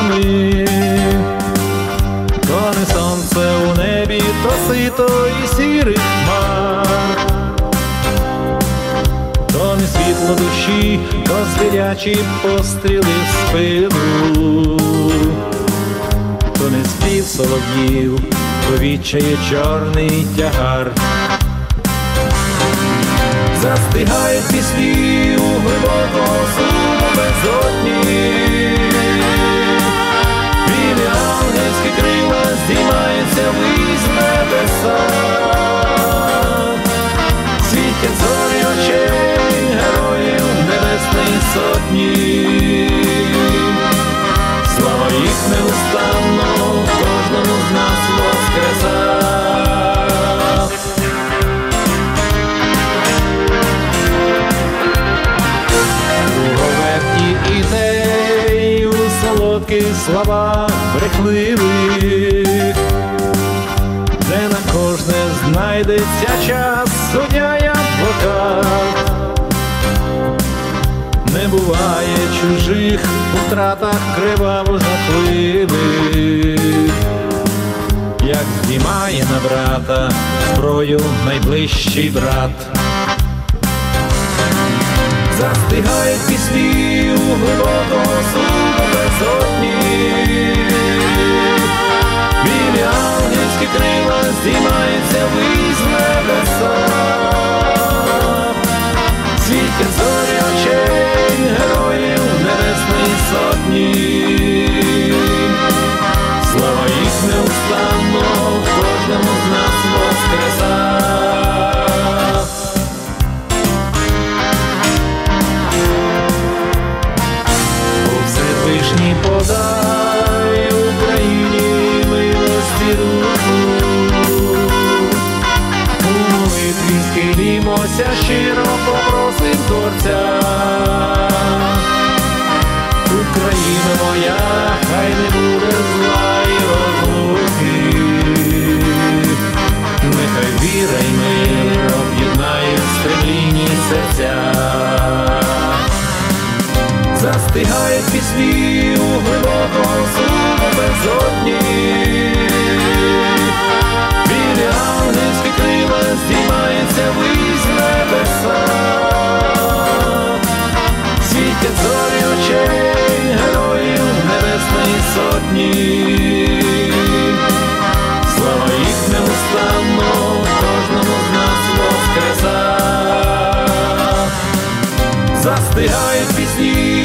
вами, коли сонце у небі тросито і сірий хмар, то не світло душі, то звірячі постріли в спину, то не спів солов'їв, повічає чорний тягар. застигає пісні у глибокому суму безодні. Солодких словах брехливих, де на кожне знайдеться час, суддя й адвокат. Не буває чужих у тратах криваво жахливих, як здіймає на брата зброю найближчий брат. Застигають пісні крила здіймаються вись небеса. Світять зорі очей героїв Небесної сотні. Слава їх неустанно в кожному з нас воскреса. Бог Всевишній подай Україні милості руку. Схилімося щиро попросим Творця. Україна моя, хай не буде зла і розлуки. Нехай віра й мир об'єднають стремлінні серця застигають пісні у глибокому суму безодні. Christi heilt bis nie.